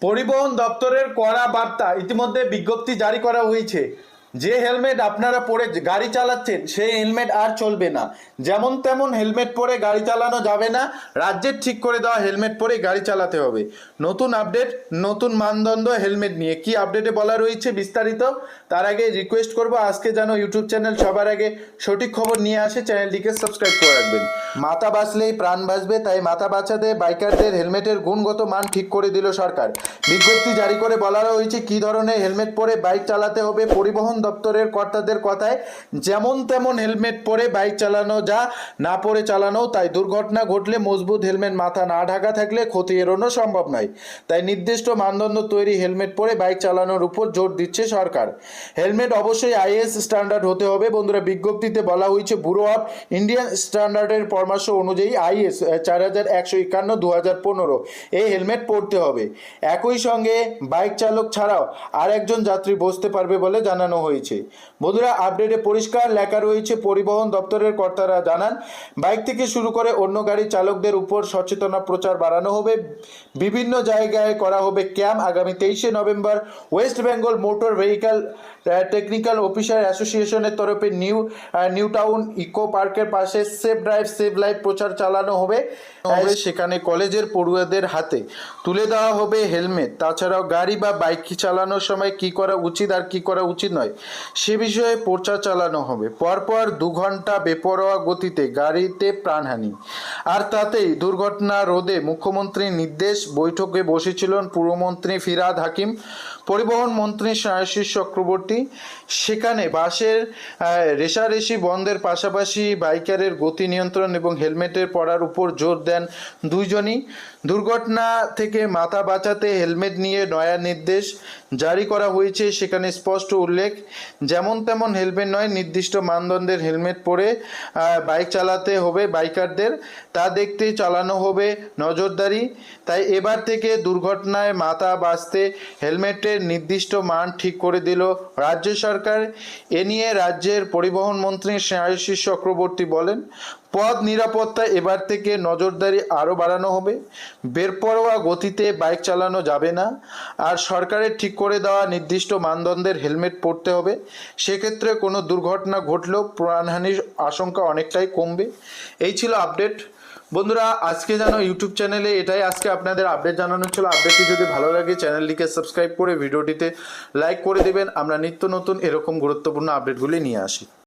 পরিবহন দপ্তরের কড়া বার্তা ইতিমধ্যে বিজ্ঞপ্তি জারি করা হয়েছে। যে হেলমেট আপনারা পরে গাড়ি চালাচ্ছেন, সেই হেলমেট আর চলবে না। যেমন তেমন হেলমেট পরে গাড়ি চালানো যাবে না, রাজ্যের ঠিক করে দেওয়া হেলমেট পরে গাড়ি চালাতে হবে। নতুন আপডেট, নতুন মানদণ্ড হেলমেট নিয়ে। কি আপডেটে বলা রয়েছে বিস্তারিত? তার আগে রিকোয়েস্ট করব, আজকে যেন ইউটিউব চ্যানেল সবার আগে সঠিক খবর নিয়ে আসে, চ্যানেলটিকে সাবস্ক্রাইব করে রাখবেন। মাথা বাঁচলেই প্রাণ বাঁচবে, তাই মাথা বাঁচাতে বাইকারদের হেলমেটের গুণগত মান ঠিক করে দিল সরকার। বিজ্ঞপ্তি জারি করে বলা হয়েছে কি ধরনের হেলমেট পরে বাইক চালাতে হবে, পরিবহন দপ্তরের কর্তাদের কথায়, যেমন তেমন হেলমেট পরে বাইক চালানো যা না পরে চালানো তাই। দুর্ঘটনা ঘটলে মজবুত হেলমেট মাথা না ঢাকা থাকলে ক্ষতি এড়ানো সম্ভব নয়। তাই নির্দিষ্ট মানদণ্ড তৈরি হেলমেট পরে বাইক চালানোর উপর জোর দিচ্ছে সরকার। হেলমেট অবশ্যই আইএস স্ট্যান্ডার্ড হতে হবে। বন্ধুরা, বিজ্ঞপ্তিতে বলা হয়েছে ব্যুরো অফ ইন্ডিয়ান স্ট্যান্ডার্ডের পরামর্শ অনুযায়ী আইএস চার হাজার একশো একান্ন দু হাজার পনেরো এই হেলমেট পরতে হবে। একই সঙ্গে বাইক চালক ছাড়াও আর একজন যাত্রী বসতে পারবে বলে জানানো হয়েছে। বন্ধুরা আপডেটে পরিষ্কার লেখা রয়েছে পরিবহন দপ্তরের কর্তারা জানান বাইক থেকে শুরু করে অন্য গাড়ির চালকদের উপর সচেতনা প্রচার বাড়ানো হবে। বিভিন্ন জায়গায় করা হবে ক্যাম্প। আগামী তেইশে November West Bengal motor vehicle technical officer অ্যাসোসিয়েশনের তরফে নিউ নিউ টাউন ইকো পার্কের পাশে সেফ ড্রাইভ সেভ লাইফ প্রচার চালানো হবে। হবে সেখানে কলেজের পড়ুয়াদের হাতে তুলে দেওয়া হবে হেলমেট। তাছাড়াও গাড়ি বা বাইক চালানোর সময় কি করা উচিত আর কি করা উচিত নয় সে বিষয়ে প্রচার চালানো হবে। পরপর দু ঘণ্টা বেপরোয়া গতিতে গাড়িতে প্রাণহানি। আর তাতেই দুর্ঘটনা রোধে মুখ্যমন্ত্রীর নির্দেশ, বৈঠকে বসেছিলেন পুরমন্ত্রী ফিরাদ হাকিম, পরিবহন মন্ত্রী সায়শী চক্রবর্তী। সেখানে বাসের রেশারেশি বন্ধের পাশাপাশি বাইকারের গতি নিয়ন্ত্রণ এবং হেলমেটের পরার উপর জোর দেন দুইজনই। দুর্ঘটনা থেকে মাথা বাঁচাতে হেলমেট নিয়ে নয়া নির্দেশ জারি করা হয়েছে, সেখানে স্পষ্ট উল্লেখ যেমন তেমন হেলমেট নয়, নির্দিষ্ট মানদণ্ডের হেলমেট পরে বাইক চালাতে হবে বাইকারদের। তা দেখতে চালানো হবে, নজরদারি। তাই এবার থেকে দুর্ঘটনায় মাথা বাঁচতে হেলমেটের নির্দিষ্ট মান ঠিক করে দিল রাজ্য সরকার। এ নিয়ে রাজ্যের পরিবহন মন্ত্রী শ্রেয়াশিস চক্রবর্তী বলেন পথ নিরাপত্তা এবার থেকে নজরদারি আরও বাড়ানো হবে। বেরপরোয়া গতিতে বাইক চালানো যাবে না। আর সরকারের ঠিক করে দেওয়া নির্দিষ্ট মানদণ্ডের হেলমেট পরতে হবে। সেক্ষেত্রে কোনো দুর্ঘটনা ঘটলেও প্রাণহানির আশঙ্কা অনেকটাই কমবে। এই ছিল আপডেট। বন্ধুরা, আজকে যেন ইউটিউব চ্যানেলে এটাই আজকে আপনাদের আপডেট জানানো ছিল। আপডেটটি যদি ভালো লাগে, চ্যানেলটিকে সাবস্ক্রাইব করে ভিডিওটিতে লাইক করে দেবেন। আমরা নিত্য নতুন এরকম গুরুত্বপূর্ণ আপডেটগুলি নিয়ে আসি।